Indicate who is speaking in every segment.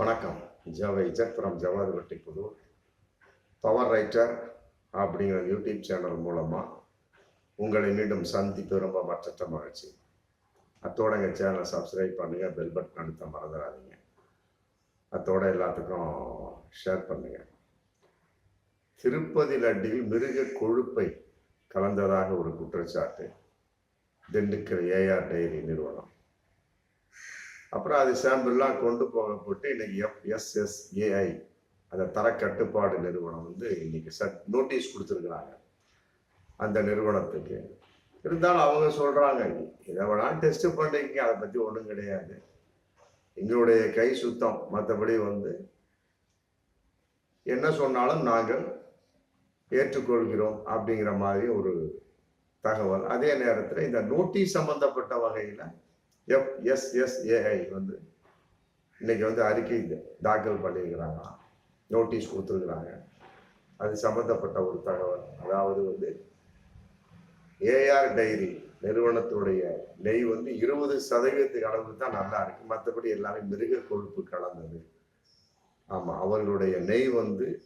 Speaker 1: வணக்கம். ஜவை இஜத் ஃப்ரம் ஜவாதிபட்டி புது Puthur. Power writer அப்படிங்கிற யூடியூப் சேனல் மூலமாக உங்களை மீண்டும் சந்திப்பு ரொம்ப மற்ற மகிழ்ச்சி. அத்தோட எங்கள் சேனலை சப்ஸ்கிரைப் பண்ணுங்கள் பெல் பட்டன் அழுத்த மறந்துடாதீங்க. அத்தோட எல்லாத்துக்கும் ஷேர் பண்ணுங்கள் திருப்பதி லட்டில் மிருக கொழுப்பை கலந்ததாக ஒரு குற்றச்சாட்டு. திண்டுக்கல் ஏஆர் டைரி நிறுவனம். அப்புறம் அது சாம்பிள்லாம் கொண்டு போகப்பட்டு இன்னைக்கு எஃப்எஸ்எஸ்ஏஐ அந்த தரக்கட்டுப்பாடு நிறுவனம் வந்து இன்னைக்கு சட் நோட்டீஸ் கொடுத்துருக்குறாங்க. அந்த நிறுவனத்துக்கு. இருந்தாலும் அவங்க சொல்கிறாங்க இதை வேணாலும் டெஸ்ட்டு பண்ணிக்க அதை பற்றி ஒன்றும் கிடையாது. எங்களுடைய கை சுத்தம். மற்றபடி வந்து என்ன சொன்னாலும் நாங்கள் ஏற்றுக்கொள்கிறோம் அப்படிங்கிற மாதிரி ஒரு தகவல். அதே நேரத்தில் இந்த நோட்டீஸ் சம்பந்தப்பட்ட வகையில் எஃப்எஸ்எஸ்ஏஐ வந்து இன்னைக்கு வந்து அறிக்கை தாக்கல் பண்ணியிருக்கிறாங்க நோட்டீஸ் கொடுத்துருக்குறாங்க. அது சம்பந்தப்பட்ட ஒரு தகவல். அதாவது வந்து ஏஆர் டைரி நிறுவனத்துடைய நெய் வந்து இருபது சதவீதத்துக்கு அளவுக்கு தான் நல்லா இருக்கு. மற்றபடி எல்லாமே மிருக கொழுப்பு கலந்தது. ஆமாம் அவர்களுடைய நெய் வந்து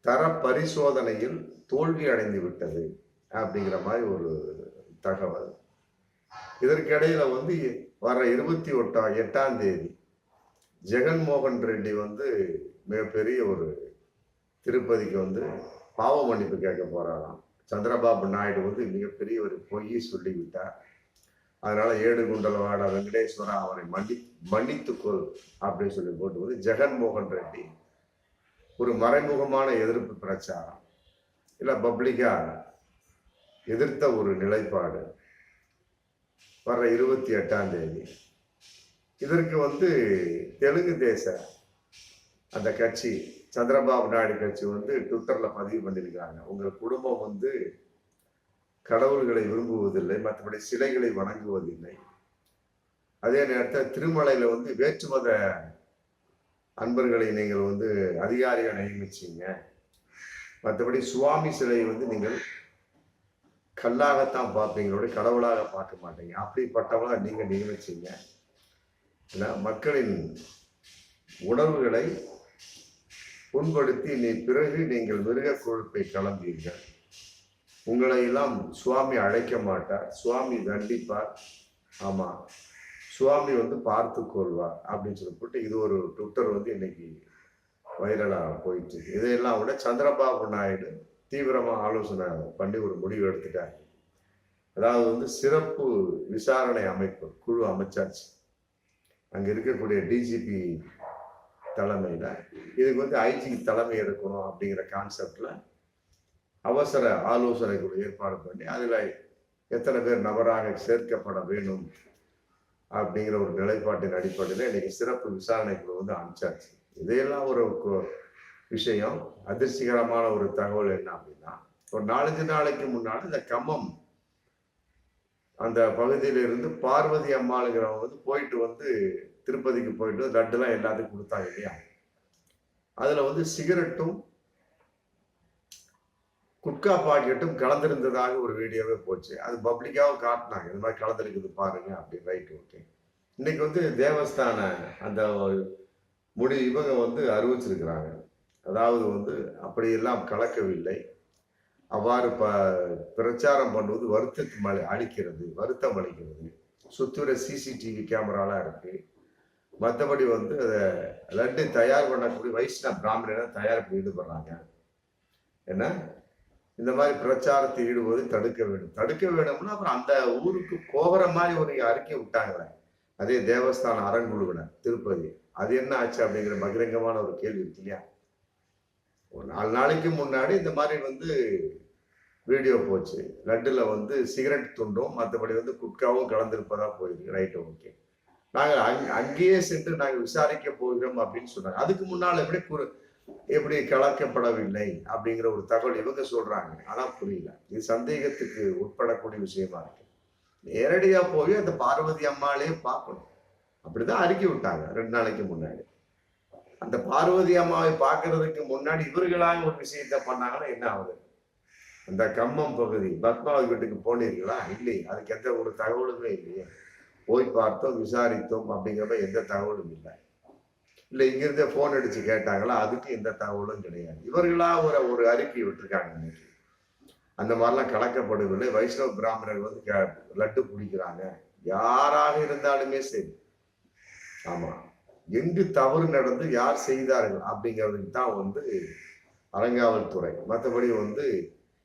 Speaker 1: தர பரிசோதனையில் தோல்வி அடைந்து விட்டது. அப்படிங்கிற மாதிரி ஒரு தகவல். இதற்கிடையில் வந்து வர இருபத்தி ஒட்டா எட்டாம் தேதி ஜெகன்மோகன் ரெட்டி வந்து மிகப்பெரிய ஒரு திருப்பதிக்கு வந்து பாவ மன்னிப்பு கேட்க போகிறாராம் சந்திரபாபு நாயுடு வந்து மிகப்பெரிய ஒரு பொய் சொல்லிவிட்டார். அதனால் ஏடு குண்டலவாட வெங்கடேஸ்வரா அவரை மன்னி மன்னித்துக்கொள் அப்படின்னு சொல்லி போட்டு வந்து ஜெகன்மோகன் ரெட்டி. ஒரு மறைமுகமான எதிர்ப்பு பிரச்சாரம். இல்லை பப்ளிக்காக எதிர்த்த ஒரு நிலைப்பாடு. வர்ற இருபத்தி எட்டாம் தேதி. இதற்கு வந்து தெலுங்கு தேச அந்த கட்சி சந்திரபாபு நாயுடு கட்சி வந்து ட்விட்டரில் பதிவு பண்ணியிருக்காங்க உங்கள் குடும்பம் வந்து கடவுள்களை விரும்புவதில்லை மற்றபடி சிலைகளை வணங்குவதில்லை. அதே நேரத்தில் திருமலையில் வந்து வேற்றுமத அன்பர்களை நீங்கள் வந்து அதிகாரியாக நியமிச்சிங்க. மற்றபடி சுவாமி சிலையை வந்து நீங்கள் கல்லாகத்தான் பார்ப்பீங்களோட கடவுளாக பார்க்க மாட்டீங்க. அப்படிப்பட்டவங்களாக நீங்கள் நியமிச்சிங்க. மக்களின் உணர்வுகளை புண்படுத்தி நீ பிறகு நீங்கள் மிருக கொழுப்பை கலந்தீர்கள். உங்களை எல்லாம் சுவாமி அழைக்க மாட்டார். சுவாமி தண்டிப்பார். ஆமாம் சுவாமி வந்து பார்த்து கொள்வார் அப்படின்னு சொல்லி போட்டு இது ஒரு ட்விட்டர் வந்து இன்னைக்கு வைரலாக போயிட்டு இதையெல்லாம் விட சந்திரபாபு நாயுடு தீவிரமாக ஆலோசனை பண்ணி ஒரு முடிவு எடுத்துட்டாங்க அதாவது வந்து சிறப்பு விசாரணை அமைப்பு குழு அமைச்சாச்சு. அங்கே இருக்கக்கூடிய டிஜிபி தலைமையில் இதுக்கு வந்து ஐஜி தலைமை எடுக்கணும் அப்படிங்கிற கான்செப்டில் அவசர ஆலோசனை குழு ஏற்பாடு பண்ணி அதில் எத்தனை பேர் நபராக சேர்க்கப்பட வேண்டும் அப்படிங்கிற ஒரு நிலைப்பாட்டின் அடிப்படையில் இன்றைக்கி சிறப்பு விசாரணை குழு வந்து அமைச்சாச்சு. இதையெல்லாம் ஒரு விஷயம் அதிர்ச்சிகரமான ஒரு தகவல் என்ன அப்படின்னா ஒரு நாலஞ்சு நாளைக்கு முன்னாடி இந்த கம்மம் அந்த பகுதியிலிருந்து பார்வதி அம்மாளுங்கிறவங்க வந்து போயிட்டு வந்து திருப்பதிக்கு போயிட்டு லட்டுலாம் எல்லாத்துக்கும் கொடுத்தாங்க இல்லையா? அதில் வந்து சிகரெட்டும் குட்கா பாக்கெட்டும் கலந்திருந்ததாக ஒரு வீடியோவே போச்சு. அது பப்ளிக்காகவும் காட்டினாங்க. இந்த மாதிரி கலந்துருக்குது பாருங்க அப்படின்னு. Right okay. இன்னைக்கு வந்து தேவஸ்தான அந்த முடி இவங்க வந்து அறிவிச்சிருக்கிறாங்க. அதாவது வந்து அப்படியெல்லாம் கலக்கவில்லை. அவ்வாறு ப பிரச்சாரம் பண்ணுவது வருத்தத்தை மலை அளிக்கிறது வருத்தம் அளிக்கிறது. சுத்துற சிசிடிவி கேமராலாம் இருக்கு. மற்றபடி வந்து அதை லட்டு தயார் பண்ணக்கூடிய வைஷ்ணவ பிராமணனை தயாரிப்பு ஈடுபடுறாங்க ஏன்னா இந்த மாதிரி பிரச்சாரத்தை ஈடுபது தடுக்க வேண்டும். தடுக்க வேணும்னா அப்புறம் அந்த ஊருக்கு போகிற மாதிரி ஒரு அறிக்கை விட்டாங்களே அதே தேவஸ்தான அறங்குழுவினர் திருப்பதி. அது என்ன ஆச்சு அப்படிங்கிற பகிரங்கமான ஒரு கேள்வி இருக்கு இல்லையா? ஒரு நாலு நாளைக்கு முன்னாடி இந்த மாதிரி வந்து வீடியோ போச்சு. லட்டில் வந்து சிகரெட் துண்டும் மற்றபடி வந்து குட்காவும் கலந்துருப்பதா போயிருக்கு. Right okay. நாங்கள் அங் அங்கேயே சென்று நாங்கள் விசாரிக்க போகிறோம் அப்படின்னு சொன்னாங்க. அதுக்கு முன்னால் எப்படி குறு எப்படி கலக்கப்படவில்லை அப்படிங்கிற ஒரு தகவல் இவங்க சொல்றாங்க. ஆனால் புரியல. இது சந்தேகத்துக்கு உட்படக்கூடிய விஷயமா இருக்கு. நேரடியாக போய் அந்த பார்வதி அம்மாலே பார்க்கணும். அப்படிதான் அறிக்கை விட்டாங்க ரெண்டு நாளைக்கு முன்னாடி. அந்த பார்வதி அம்மாவை பார்க்கறதுக்கு முன்னாடி இவர்களாக ஒரு விஷயத்த பண்ணாங்கன்னா என்ன ஆகுது? அந்த கம்மம் பகுதி பத்மாவதி வீட்டுக்கு போனீர்களா? இல்லை. அதுக்கு எந்த ஒரு தகவலுமே இல்லையே. போய் பார்த்தோம் விசாரித்தோம் அப்படிங்கிறப்ப எந்த தகவலும் இல்லை. இல்லை இங்கிருந்தே ஃபோன் அடிச்சு கேட்டாங்களா? அதுக்கு எந்த தகவலும் கிடையாது. இவர்களா ஒரு ஒரு அறிக்கை விட்டுருக்காங்க இன்னைக்கு. அந்த மாதிரிலாம் கலக்கப்படவில்லை. வைஷ்ணவ பிராமணர்கள் வந்து லட்டு பிடிக்கிறாங்க யாராக இருந்தாலுமே சரி. ஆமா. எங்கு தவறு நடந்து யார் செய்தார்கள் அப்படிங்கிறதுக்கு தான் வந்து அறங்காவல்துறை. மற்றபடி வந்து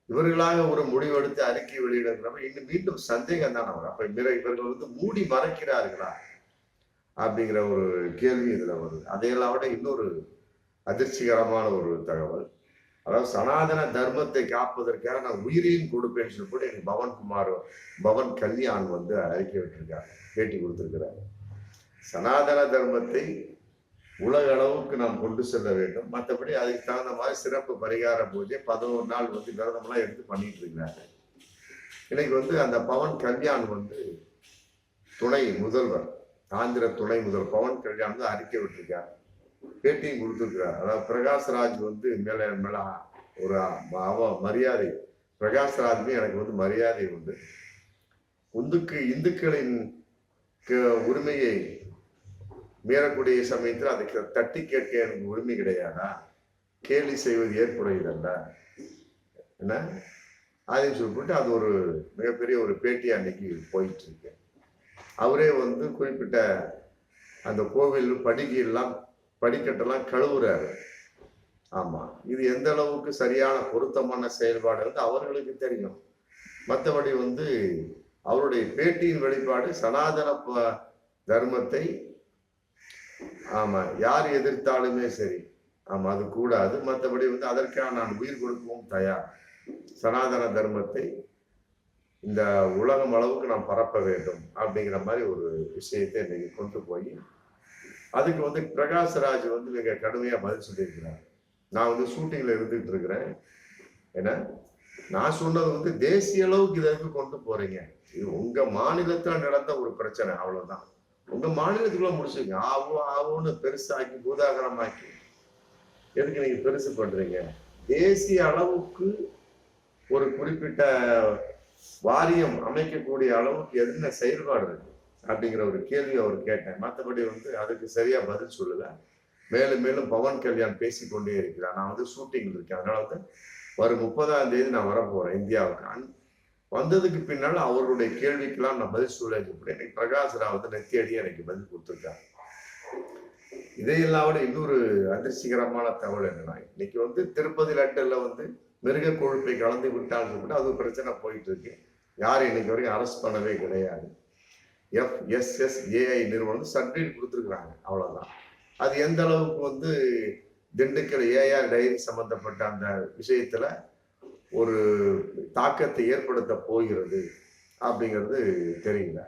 Speaker 1: இவர்களாக ஒரு முடிவெடுத்து அறிக்கை வெளியிடுறப்ப இன்னும் மீண்டும் சந்தேகம் தான் வரும். அப்ப இவர்கள் வந்து மூடி மறைக்கிறார்களா அப்படிங்கிற ஒரு கேள்வி இதுல வருது. அதையெல்லாம் விட இன்னொரு அதிர்ச்சிகரமான ஒரு தகவல். அதாவது சனாதன தர்மத்தை காப்பதற்காக நான் உயிரையும் கொடுப்பேன்னு சொல்லி கூட எனக்கு பவன்குமார் பவன் கல்யாண் வந்து அறிக்கை விட்டிருக்காரு பேட்டி கொடுத்துருக்கிறாரு. சனாதன தர்மத்தை உலக அளவுக்கு நாம் கொண்டு செல்ல வேண்டும். மற்றபடி அதுக்கு தகுந்த மாதிரி சிறப்பு பரிகார பூஜை பதினோரு நாள் வந்து விரதம்லாம் எடுத்து பண்ணிட்டு இருக்கிறாங்க. இன்னைக்கு வந்து அந்த பவன் கல்யாண் வந்து துணை முதல்வர் ஆந்திர துணை முதல்வர் பவன் கல்யாண் வந்து அறிக்கை விட்டுருக்கார். பேட்டியும் கொடுத்துருக்கிறார். அதாவது பிரகாஷ்ராஜ் வந்து மேலே மேலே ஒரு அவ மரியாதை பிரகாஷ்ராஜ்மே எனக்கு வந்து மரியாதை உண்டு. உந்துக்கு இந்துக்களின் க- உரிமையை மீறக்கூடிய சமயத்தில் அதுக்கு தட்டி கேட்க எனக்கு உரிமை கிடையாதா? கேலி செய்வது ஏற்புடையதல்ல. என்ன? அதையும் சொல்லிட்டு அது ஒரு மிகப்பெரிய ஒரு பேட்டி அன்னைக்கு போயிட்டு இருக்கு அவரே வந்து குறிப்பிட்ட அந்த கோவில் படிக்கையெல்லாம் படிக்கட்டெல்லாம் கழுவுறாரு. ஆமா. இது எந்த அளவுக்கு சரியான பொருத்தமான செயல்பாடு வந்து அவர்களுக்கு தெரியும். மற்றபடி வந்து அவருடைய பேட்டியின் வெளிப்பாடு சனாதன ப- தர்மத்தை ஆமா யார் எதிர்த்தாலுமே சரி. ஆமா அது கூடாது. மற்றபடி வந்து அதற்காக நான் உயிர் கொடுக்கவும் தயார். சனாதன தர்மத்தை இந்த உலகம் அளவுக்கு நாம் பரப்ப வேண்டும் அப்படிங்கிற மாதிரி ஒரு விஷயத்தை இன்னைக்கு கொண்டு போய் அதுக்கு வந்து பிரகாஷ்ராஜ் வந்து மிக கடுமையா பதில் சொல்லியிருக்கிறார். நான் வந்து ஷூட்டிங்ல இருந்துகிட்டு இருக்கிறேன். ஏன்னா நான் சொன்னது வந்து தேசிய அளவுக்கு இதற்கு கொண்டு போறீங்க? இது உங்க மாநிலத்துல நடந்த ஒரு பிரச்சனை அவ்வளவுதான். உங்க மாநிலத்துக்குள்ள முடிச்சுங்க. ஆவோ ஆவோன்னு பெருசாக்கி பூதாகரமாக்கி. எதுக்கு நீங்க பெருசு பண்றீங்க? தேசிய அளவுக்கு ஒரு குறிப்பிட்ட வாரியம் அமைக்கக்கூடிய அளவுக்கு என்ன செயல்பாடு இருக்கு? அப்படிங்கிற ஒரு கேள்வி அவர் கேட்டேன் மற்றபடி வந்து அதுக்கு சரியா பதில் சொல்லல. மேலும் மேலும் பவன் கல்யாண் பேசிக்கொண்டே இருக்கிறார். நான் வந்து ஷூட்டிங்ல இருக்கேன். அதனால வந்து வரும் முப்பதாம் தேதி நான் வரப்போறேன் இந்தியாவுக்கு. அன்- வந்ததுக்கு பின்னால் அவர்களுடைய கேள்விக்கெல்லாம் நான் பதில் சொல்ல எனக்கு பிரகாஷ் ராவ் வந்து நெத்தி எனக்கு பதில் கொடுத்துருக்காங்க இதையெல்லாம் விட இன்னொரு அதிர்ச்சிகரமான தகவல் என்னன்னா இன்னைக்கு வந்து திருப்பதி லட்டுல வந்து மிருக கொழுப்பை கலந்து விட்டால் கூட அது பிரச்சனை போயிட்டு இருக்கு. யாரும் இன்னைக்கு வரைக்கும் அரெஸ்ட் பண்ணவே கிடையாது. எஃப்எஸ்எஸ்ஏஐ நிறுவனம் சர்டிஃபிகேட் கொடுத்துருக்குறாங்க அவ்வளோதான் அது எந்த அளவுக்கு வந்து திண்டுக்கல் ஏஆர் டைரி சம்பந்தப்பட்ட அந்த விஷயத்துல ஒரு தாக்கத்தை ஏற்படுத்த போகிறது அப்படிங்கிறது தெரியல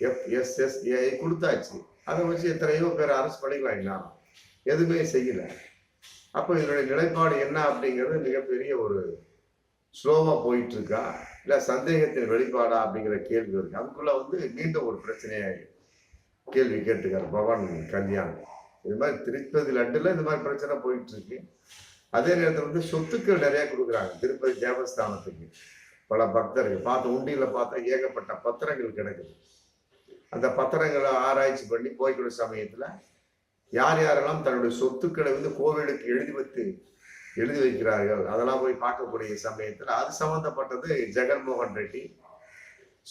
Speaker 1: எஃப்எஸ்எஸ்ஏஐ கொடுத்தாச்சு. அதை வச்சு எத்தனையோ பேர் அரசு பண்ணிக்கலாம் எதுவுமே செய்யலை. அப்போ இதனுடைய நிலைப்பாடு என்ன அப்படிங்கிறது மிகப்பெரிய ஒரு ஸ்லோவாக போயிட்டு இருக்கா இல்லை சந்தேகத்தின் வெளிப்பாடா அப்படிங்கிற கேள்வி இருக்கு. அதுக்குள்ள வந்து மீண்டும் ஒரு பிரச்சனையை கேள்வி கேட்டுக்கார் பவன் கல்யாண். இது மாதிரி திருப்பதி லட்டுல இந்த மாதிரி பிரச்சனை போயிட்டு இருக்கு அதே நேரத்தில் வந்து சொத்துக்கள் நிறைய கொடுக்குறாங்க. திருப்பதி தேவஸ்தானத்துக்கு பல பக்தர்கள். பார்த்த உண்டியில் பார்த்தா ஏகப்பட்ட பத்திரங்கள் கிடக்குது. அந்த பத்திரங்களை ஆராய்ச்சி பண்ணி போய்க்கிற சமயத்தில் யார் யாரெல்லாம் தன்னுடைய சொத்துக்களை வந்து கோவிலுக்கு எழுதி வைத்து எழுதி வைக்கிறார்கள் அதெல்லாம் போய் பார்க்கக்கூடிய சமயத்தில் அது சம்மந்தப்பட்டது ஜெகன்மோகன் ரெட்டி.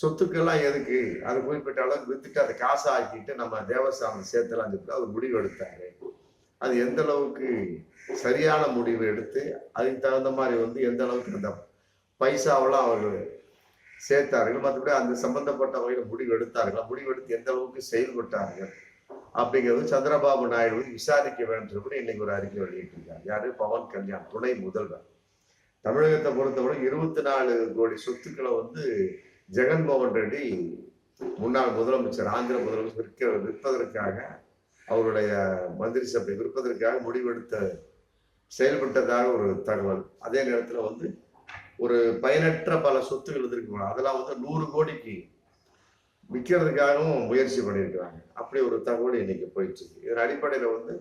Speaker 1: சொத்துக்கெல்லாம் எதுக்கு? அது குறிப்பிட்ட அளவுக்கு வித்துட்டு அதை காசு ஆக்கிட்டு நம்ம தேவஸ்தானம் சேர்த்தலாம் சொல்லிட்டு அவர் முடிவு எடுத்தாரு. அது எந்த அளவுக்கு சரியான முடிவு எடுத்து அதுக்கு தகுந்த மாதிரி வந்து எந்த அளவுக்கு அந்த பைசாவெல்லாம் அவர்கள் சேர்த்தார்கள். மற்றபடி அந்த சம்பந்தப்பட்ட வகையில் முடிவு எடுத்தார்கள். முடிவு எடுத்து எந்த அளவுக்கு செயல்பட்டார்கள் அப்படிங்கிறது சந்திரபாபு நாயுடு வந்து விசாரிக்க வேண்டும் கூட இன்னைக்கு ஒரு அறிக்கை வெளியிட்டிருக்கார். யாரு? பவன் கல்யாண் துணை முதல்வர். தமிழகத்தை பொறுத்தவரை இருபத்தி நாலு கோடி சொத்துக்களை வந்து ஜெகன்மோகன் ரெட்டி முன்னாள் முதலமைச்சர் ஆந்திர முதலமைச்சர் விற்க விற்பதற்காக அவருடைய மந்திரி சபை விருப்பதற்காக முடிவெடுத்த செயல்பட்டதாக ஒரு தகவல். அதே நேரத்தில் வந்து ஒரு பயனற்ற பல சொத்துகள் இருந்திருக்கு அதெல்லாம் வந்து நூறு கோடிக்கு விற்கிறதுக்காகவும் முயற்சி பண்ணியிருக்கிறாங்க. அப்படி ஒரு தகவல் இன்னைக்கு போயிட்டு இருக்கு இதன் அடிப்படையில் வந்து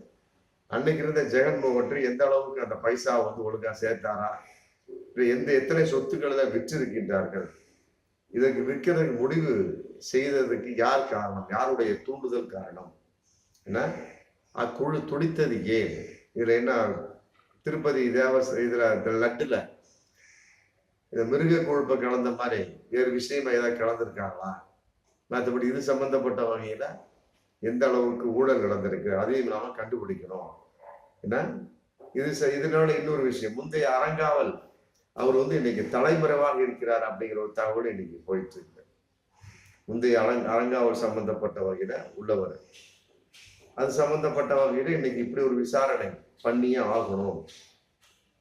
Speaker 1: அன்னைக்கு இருந்த ஜெகன்மோகன் எந்த அளவுக்கு அந்த பைசா வந்து ஒழுங்காக சேர்த்தாரா? இப்போ எந்த எத்தனை சொத்துக்களை தான் விற்றிருக்கின்றார்கள்? இதற்கு விற்கிறதுக்கு முடிவு செய்ததுக்கு யார் காரணம்? யாருடைய தூண்டுதல் காரணம்? என்ன? அக்குழு துடித்தது ஏன்? இதில் என்ன திருப்பதி தேவ இதில் இந்த லட்டுல இந்த மிருக கொழுப்பை கலந்த மாதிரி வேறு விஷயமா ஏதாவது கலந்துருக்காங்களா? மற்றபடி இது சம்பந்தப்பட்ட வகையில் எந்த அளவுக்கு ஊழல் நடந்திருக்கு அதையும் நாம கண்டுபிடிக்கணும். என்ன? இது இதனால இன்னொரு விஷயம். முந்தைய அறங்காவல் அவர் வந்து இன்னைக்கு தலைமறைவாக இருக்கிறார் அப்படிங்கிற ஒரு தகவல் இன்னைக்கு போயிட்டு இருக்கு. முந்தைய அலங் அரங்காவல் சம்பந்தப்பட்ட வகையில உள்ளவர். அது சம்மந்தப்பட்ட வகையில் இன்னைக்கு இப்படி ஒரு விசாரணை பண்ணியே ஆகணும்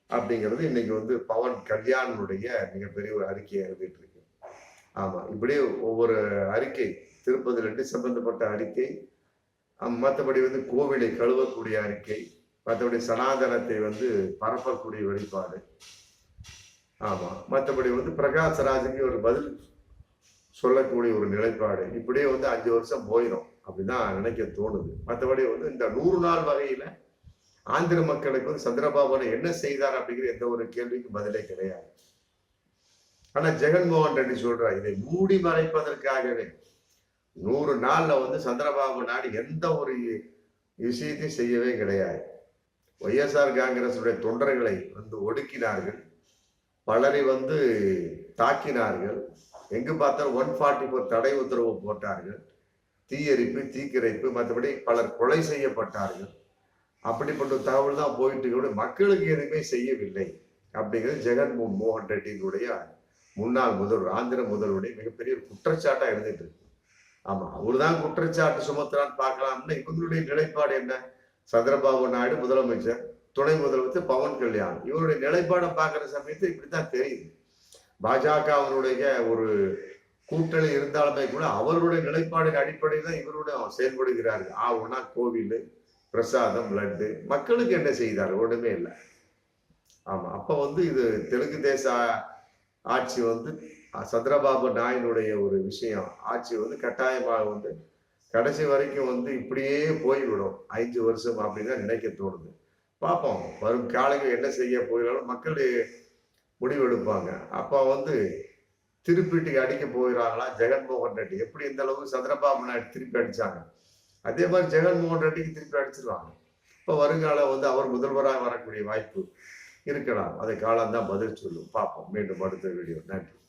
Speaker 1: அப்படிங்கிறது இன்னைக்கு வந்து பவன் கல்யாணுடைய மிகப்பெரிய ஒரு அறிக்கையை எழுதிட்டு இருக்கு ஆமா இப்படியே ஒவ்வொரு அறிக்கை திருப்பதி இருந்து சம்பந்தப்பட்ட அறிக்கை மற்றபடி வந்து கோவிலை கழுவக்கூடிய அறிக்கை மற்றபடி சனாதனத்தை வந்து பரப்பக்கூடிய வெளிப்பாடு. ஆமா மற்றபடி வந்து பிரகாஷ்ராஜுக்கு ஒரு பதில் சொல்லக்கூடிய ஒரு நிலைப்பாடு. இப்படியே வந்து அஞ்சு வருஷம் போயிடும் அப்படிதான் நினைக்க தோணுது. மற்றபடி வந்து இந்த நூறு நாள் வகையில ஆந்திர மக்களுக்கு வந்து சந்திரபாபு என்ன செய்தார் அப்படிங்கிற எந்த ஒரு கேள்விக்கும் பதிலே கிடையாது. ஆனா ஜெகன்மோகன் ரெட்டி சொல்றார் இதை மூடி மறைப்பதற்காகவே நூறு நாள்ல வந்து சந்திரபாபு நாடு எந்த ஒரு விஷயத்தையும் செய்யவே கிடையாது. ஒய்எஸ்ஆர் காங்கிரசுடைய தொண்டர்களை வந்து ஒடுக்கினார்கள். பலரை வந்து தாக்கினார்கள். எங்கு பார்த்தாலும் ஒன் ஃபார்ட்டி ஃபோர் தடை உத்தரவு போட்டார்கள். தீயரிப்பு தீக்கிரைப்பு மற்றபடி பலர் கொலை செய்யப்பட்டார்கள். அப்படிப்பட்ட தகவல் தான் போயிட்டு கூட மக்களுக்கு எதுவுமே செய்யவில்லை. அப்படிங்கிறது ஜெகன் மோகன் ரெட்டியினுடைய முன்னாள் முதல்வர் ஆந்திர முதல்வருடைய மிகப்பெரிய ஒரு குற்றச்சாட்டா இருந்துட்டு இருக்கு. ஆமா அவர்தான் குற்றச்சாட்டு சுமத்துறான்னு பார்க்கலாம்னா இவங்களுடைய நிலைப்பாடு என்ன? சந்திரபாபு நாயுடு முதலமைச்சர் துணை முதல்வர் பவன் கல்யாண். இவருடைய நிலைப்பாடை பார்க்குற சமயத்தில் இப்படித்தான் தெரியுது. பாஜகவினுடைய ஒரு கூட்டணி இருந்தாலுமே கூட அவருடைய நிலைப்பாடின் அடிப்படையில் தான் இவருடைய செயல்படுகிறார்கள். ஆ ஒன்னா கோவில் பிரசாதம் லட்டு. மக்களுக்கு என்ன செய்தார்? ஒன்றுமே இல்லை. ஆமாம் அப்போ வந்து இது தெலுங்கு தேச ஆட்சி வந்து சந்திரபாபு நாயுனுடைய ஒரு விஷயம். ஆட்சி வந்து கட்டாயமாக வந்து கடைசி வரைக்கும் வந்து இப்படியே போய்விடும். ஐந்து வருஷம் அப்படின்னு தான் நினைக்க தோணுது. பார்ப்போம் வரும் காலையில் என்ன செய்ய போகிறாலும் மக்கள் முடிவெடுப்பாங்க. அப்போ வந்து திருப்பிட்டு அடிக்க போகிறாங்களா ஜெகன்மோகன் ரெட்டி. எப்படி இந்த அளவுக்கு சந்திரபாபு நாயுடு திருப்பி அடிச்சாங்க? அதே மாதிரி ஜெகன்மோகன் ரெட்டிக்கு திருப்பி அடிச்சிருவாங்க. இப்போ வருங்காலம் வந்து அவர் முதல்வராக வரக்கூடிய வாய்ப்பு இருக்கலாம். அதை காலம் தான் பதில் சொல்லும். பார்ப்போம். மீண்டும் அடுத்த வீடியோ. நன்றி.